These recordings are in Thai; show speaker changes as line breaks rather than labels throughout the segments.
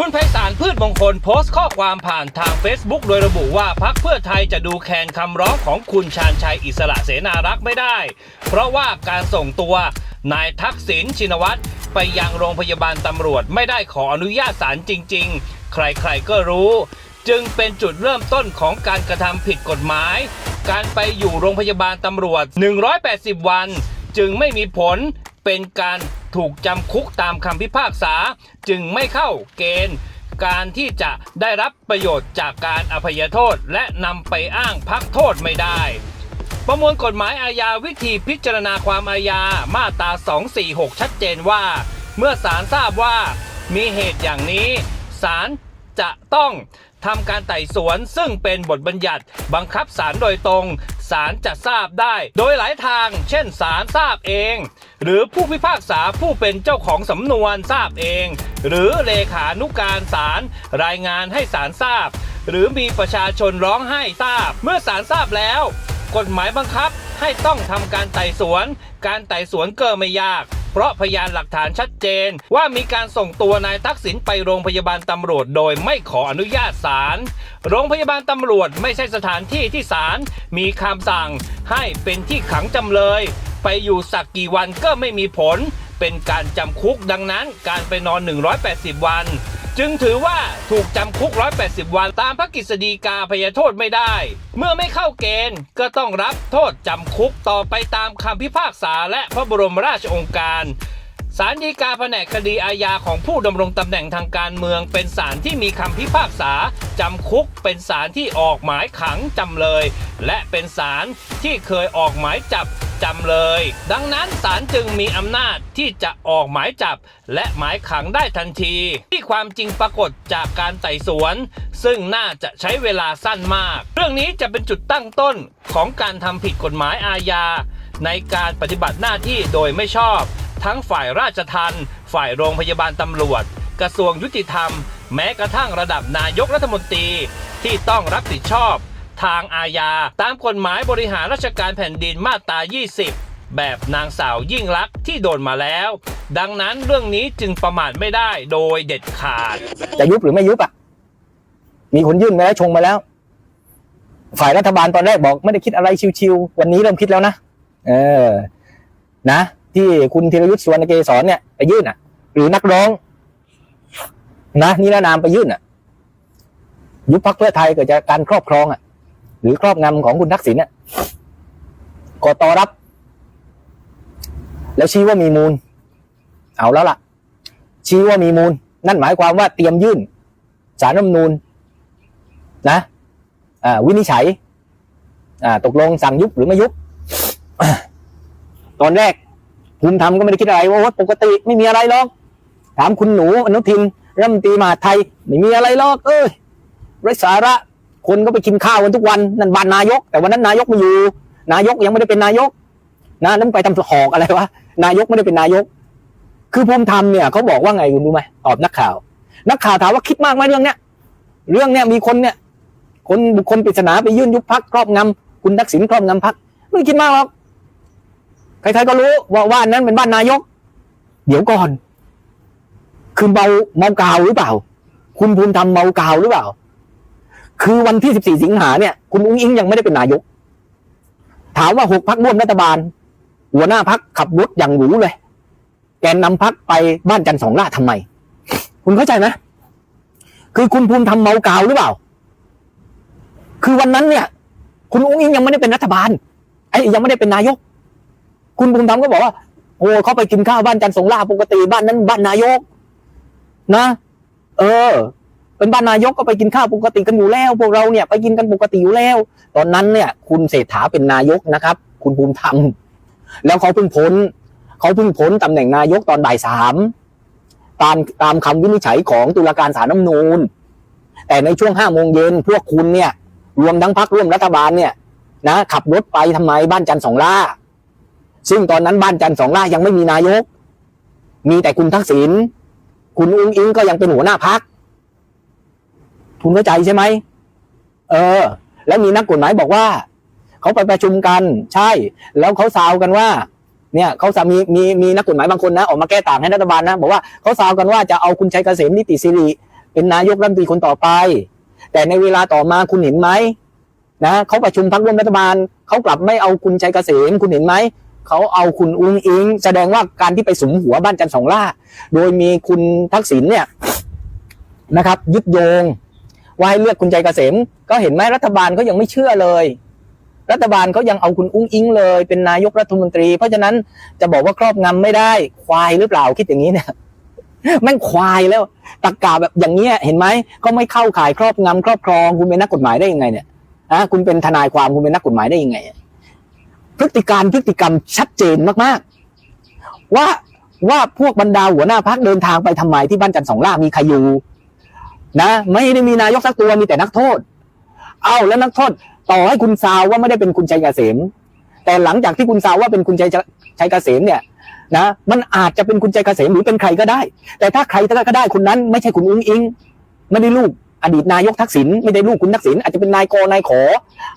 คุณไพศาลพืชมงคลโพสต์ข้อความผ่านทาง Facebook โดยระบุว่าพักเพื่อไทยจะดูแคนคำร้องของคุณชาญชัยอิสระเสนารักษ์ไม่ได้ เพราะว่าการส่งตัวนายทักษิณชินวัตรไปยังโรงพยาบาลตำรวจไม่ได้ขออนุญาตศาลจริง ๆ ใครๆก็รู้ จึงเป็นจุดเริ่มต้นของการกระทำผิดกฎหมาย การไปอยู่โรงพยาบาลตำรวจ 180 วัน จึงไม่มีผลเป็นการ ถูกจำคุกตามคำพิพากษา จึงไม่เข้าเกณฑ์การที่จะได้รับประโยชน์จากการอภัยโทษ และนำไปอ้างพักโทษไม่ได้ ประมวลกฎหมายอาญาวิธีพิจารณาความอาญามาตรา 246 ชัดเจนว่า เมื่อศาลทราบว่ามีเหตุอย่างนี้ศาล จะต้องทำการไต่สวนซึ่งเป็นบทบัญญัติบังคับศาลโดยตรงศาลจะทราบได้ โดยหลายทาง เช่นศาลทราบเอง หรือผู้พิพากษาผู้เป็นเจ้าของสำนวนทราบเอง หรือเลขานุการศาลรายงานให้ศาลทราบ หรือมีประชาชนร้องให้ทราบ เมื่อศาลทราบแล้ว กฎหมายบังคับให้ต้องทำการไต่สวน การไต่สวนเกิดไม่ยาก เพราะพยานหลักฐานชัดเจน ว่ามีการส่งตัวนายทักษิณไปโรงพยาบาลตำรวจโดยไม่ขออนุญาตศาล โรงพยาบาลตำรวจไม่ใช่สถานที่ที่ศาลมีคำสั่งให้เป็นที่ขังจำเลย ไปอยู่สักกี่วันก็ไม่มีผล เป็นการจำคุกดังนั้นการไปนอน 180 วัน จึงถือว่าถูกจำคุก 180 วันตามพระกฤษฎีกาพยโทษไม่ได้ เมื่อไม่เข้าเกณฑ์ก็ต้องรับโทษจำคุกต่อไปตามคำพิพากษาและพระบรมราชองค์การศาลฎีกาแผนกคดีอาญาของผู้ดำรงตำแหน่งทางการเมือง เป็นศาลที่มีคำพิพากษา จำคุก เป็นศาลที่ออกหมายขังจำเลย และเป็นศาลที่เคยออกหมายจับ จำเลย ดังนั้นศาลจึงมีอำนาจที่จะออกหมายจับ และหมายขังได้ทันที ที่ความจริงปรากฏจากการไต่สวน ซึ่งน่าจะใช้เวลาสั้นมาก เรื่องนี้จะเป็นจุดตั้งต้นของการทำผิดกฎหมายอาญา ในการปฏิบัติหน้าที่โดยไม่ชอบ ทั้งฝ่ายราชทัณฑ์ฝ่ายโรงพยาบาลตำรวจ กระทรวงยุติธรรม แม้กระทั่งระดับนายกรัฐมนตรีที่ต้องรับผิดชอบ ทางอาญา ตามกฎหมายบริหารราชการแผ่นดินมาตรา 20 แบบนางสาวยิ่งลักษณ์ที่โดนมาแล้ว ดังนั้นเรื่องนี้จึงประมาทไม่ได้โดยเด็ดขาด
จะยุบหรือไม่ยุบอะ มีคนยื่นมาแล้วชงมาแล้ว ฝ่ายรัฐบาลตอนแรกบอกไม่ได้คิดอะไรชิวๆวันนี้เริ่มคิดแล้วนะเออ นะ ที่คุณธีรยุทธ์สวรรณเกษรเนี่ยไปยื่นอะ หรือนักร้อง นะนิรนามไปยื่นอะ ยุบพักเพื่อไทยเกิดจากการครอบครองอะ หรือครอบงำของคุณทักษิณเนี่ยกตรับ แล้วชี้ว่ามีมูล เอาแล้วล่ะ ชี้ว่ามีมูล นั่นหมายความว่าเตรียมยื่นสารรัฐมนูญนะวินิจฉัยตกลงสั่งยุบหรือไม่ยุบ ตอนแรกภูมิธรรมก็ไม่ได้คิดอะไรว่าปกติไม่มีอะไรหรอก ถามคุณหนูอนุทินรัฐมนตรีมหาไทย ไม่มีอะไรหรอก เอ้ยไรสาระ คนก็ไปกินข้าวกันทุกวันนั่นบ้านนายก แต่วันนั้นนายกไม่อยู่ นายกยังไม่ได้เป็นนายก นะนั่นไปทำหอกอะไรวะนายกไม่ได้เป็นนายก คือภูมิธรรมเนี่ยเขาบอกว่าไงคุณรู้ไหมตอบนักข่าว นักข่าวถามว่าคิดมากไหมเรื่องเนี้ยเรื่องเนี้ยมีคนเนี่ย คนบุคคลปริศนาไปยื่นยุบพักครอบงำคุณทักษิณครอบงำพักไม่คิดมากหรอกใครๆก็รู้ว่าว่านนั้นเป็นบ้านนายก เดี๋ยวก่อน คือเมาเมากาวหรือเปล่า คุณภูมิธรรมเมากาวหรือเปล่า คือวันที่ 14 สิงหาเนี่ย คุณอุ้งอิงยังไม่ได้เป็นนายก ถามว่าหกพักร่วมรัฐบาล หัวหน้าพักขับรถอย่างหรูเลย แกนนำพักไปบ้านจันทร์สองล่าทำไม คุณเข้าใจไหมคือคุณภูมิธรรมเมากาวหรือเปล่า คือวันนั้นเนี่ย คุณอุ้งอิงยังไม่ได้เป็นรัฐบาล ไอ้ยังไม่ได้เป็นนายก คุณภูมิธรรมก็บอกว่าโอ้เขาไปกินข้าวบ้านจันทร์สงล่าปกติบ้านนั้นบ้านนายก นะ เออ เป็นบ้านนายกก็ไปกินข้าวปกติกันอยู่แล้ว พวกเราเนี่ยไปกินกันปกติอยู่แล้ว ตอนนั้นเนี่ยคุณเศรษฐาเป็นนายกนะครับ คุณภูมิธรรมแล้วเขาเพิ่งพ้นเขาเพิ่งพ้นตำแหน่งนายกตอนบ่ายสามตามตามคำวินิจฉัยของตุลาการศาลน้ำนูญแต่ในช่วงห้าโมงเย็นพวกคุณเนี่ย รวมทั้งพักร่วมรัฐบาลเนี่ยนะขับรถไปทำไมบ้านจันทร์สองล่า ซึ่งตอนนั้นบ้านจันทร์สองล่ายังไม่มีนายก มีแต่คุณทักษิณคุณอุ้งอิงก็ยังเป็นหัวหน้าพัก คุณเข้าใจใช่ไหมเออ แล้วมีนักกฎหมายบอกว่าเขาไปประชุมกันใช่ แล้วเขาซาวกันว่า เนี่ยเขาสามีมีมีนักกฎหมายบางคนนะออกมาแก้ต่างให้รัฐบาลนะบอกว่าเขาซาวกันว่าจะเอาคุณชัยเกษมนิติสิริเป็นนายกรัฐมนตรีคนต่อไป แต่ในเวลาต่อมาคุณเห็นไหมนะเขาประชุมพักร่วมรัฐบาลเขากลับไม่เอาคุณชัยเกษมคุณเห็นไหมเขาเอาคุณอุ้งอิง แสดงว่าการที่ไปสมหัวบ้านจันทร์สองล่า โดยมีคุณทักษิณเนี่ยนะครับ ยึดโยง ว่าให้เลือกคุณชัยเกษม ก็เห็นไหมรัฐบาลเขายังไม่เชื่อเลย รัฐบาลเขายังเอาคุณอุ้งอิงเลย เป็นนายกรัฐมนตรี เพราะฉะนั้นจะบอกว่าครอบงำไม่ได้ ควายหรือเปล่าคิดอย่างนี้เนี่ยแม่งควายแล้วตะกาแบบอย่างเงี้ยเห็นไหมก็ไม่เข้าข่ายครอบงำครอบครองคุณเป็นนักกฎหมายได้ยังไงเนี่ยฮะคุณเป็นทนายความคุณเป็นนักกฎหมายได้ยังไง พฤติการพฤติกรรมชัดเจนมากๆ ว่าว่าพวกบรรดาหัวหน้าพักเดินทางไปทำไมที่บ้านจันทร์สองล่ามีใครอยู่ นะไม่ได้มีนายกสักตัวมีแต่นักโทษ เอาแล้วนักโทษ ต่อให้คุณซาวว่าไม่ได้เป็นคุณชัยเกษมแต่หลังจากที่คุณซาวว่าเป็นคุณชัยชัยเกษมเนี่ยนะมันอาจจะเป็นคุณชัยเกษมหรือเป็นใครก็ได้ แต่ถ้าใครก็ได้คนนั้นไม่ใช่คุณอุ้งอิง ไม่ได้ลูกอดีตนายกทักษิณไม่ได้ลูกคุณทักษิณอาจจะเป็นนายกนายขอ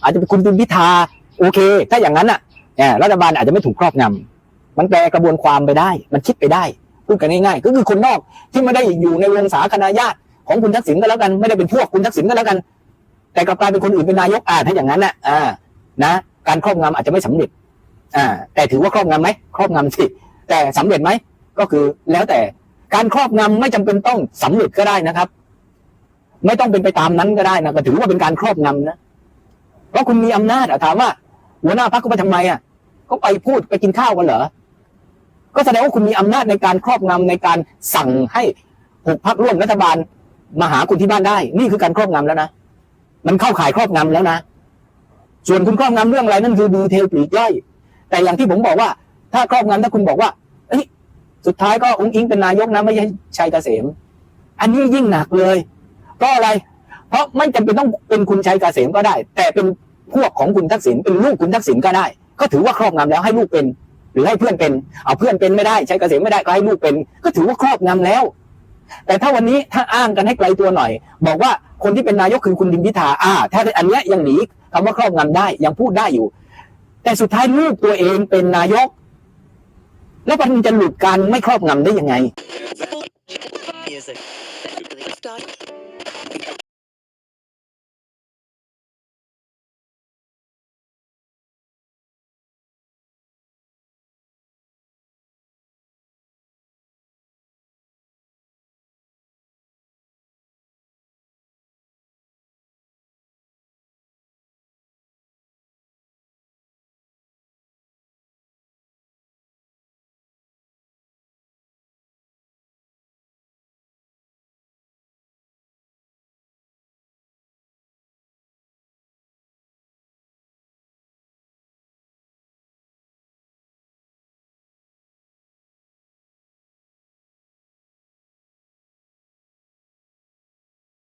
อาจจะเป็นคุณบินพิธาโอเค ถ้าอย่างนั้นอะเนี่ยรัฐบาลอาจจะไม่ถูกครอบงำมันแปลกระบวนความไปได้ มันคิดไปได้พูดกันง่ายๆก็คือคนนอกที่ไม่ได้อยู่ในวงศาคณาญาติ ของคุณทักษิณก็แล้วกันไม่ได้เป็นพวกคุณทักษิณก็แล้วกัน แต่กลับกลายเป็นคนอื่นเป็นนายกอ่าถ้าอย่างนั้นนะอ่านะการครอบงำอาจจะไม่สำเร็จอ่าแต่ถือว่าครอบงำไหมครอบงำสิแต่สำเร็จไหมก็คือแล้วแต่การครอบงำไม่จำเป็นต้องสำเร็จก็ได้นะครับ ไม่ต้องเป็นไปตามนั้นก็ได้นะก็ถือว่าเป็นการครอบงำนะเพราะคุณมีอำนาจอะถามว่า หัวหน้าพรรคก็ไปทำไมอะก็ไปพูดไปกินข้าวกันเหรอก็แสดงว่าคุณมีอำนาจในการครอบงำในการสั่งให้หกพรรคร่วมรัฐบาล มาหาคุณที่บ้านได้ นี่คือการครอบงำแล้วนะ มันเข้าข่ายครอบงำแล้วนะ ส่วนคุณครอบงำเรื่องอะไรนั่นคือดีเทลปลีกย่อย แต่อย่างที่ผมบอกว่า ถ้าครอบงำถ้าคุณบอกว่าเอ้ยสุดท้ายก็อุ้งอิงเป็นนายกนะไม่ใช่ชัยเกษม อันนี้ยิ่งหนักเลยเพราะอะไร เพราะไม่จำเป็นต้องเป็นคุณชัยเกษมก็ได้ แต่เป็นพวกของคุณทักษิณเป็นลูกคุณทักษิณก็ได้ ก็ถือว่าครอบงำแล้วให้ลูกเป็น หรือให้เพื่อนเป็น เอาเพื่อนเป็นไม่ได้ชัยเกษมไม่ได้ก็ให้ลูกเป็น ก็ถือว่าครอบงำแล้ว แต่ถ้าวันนี้ถ้าอ้างกันให้ไกลตัวหน่อย บอกว่าคนที่เป็นนายกคือคุณดิมพิธาอ่า ถ้าอันเนี้ยยังหนีคำว่าครอบงำได้ยังพูดได้อยู่ แต่สุดท้ายลูกตัวเองเป็นนายก แล้วมันจะหลุดการไม่ครอบงำได้ยังไง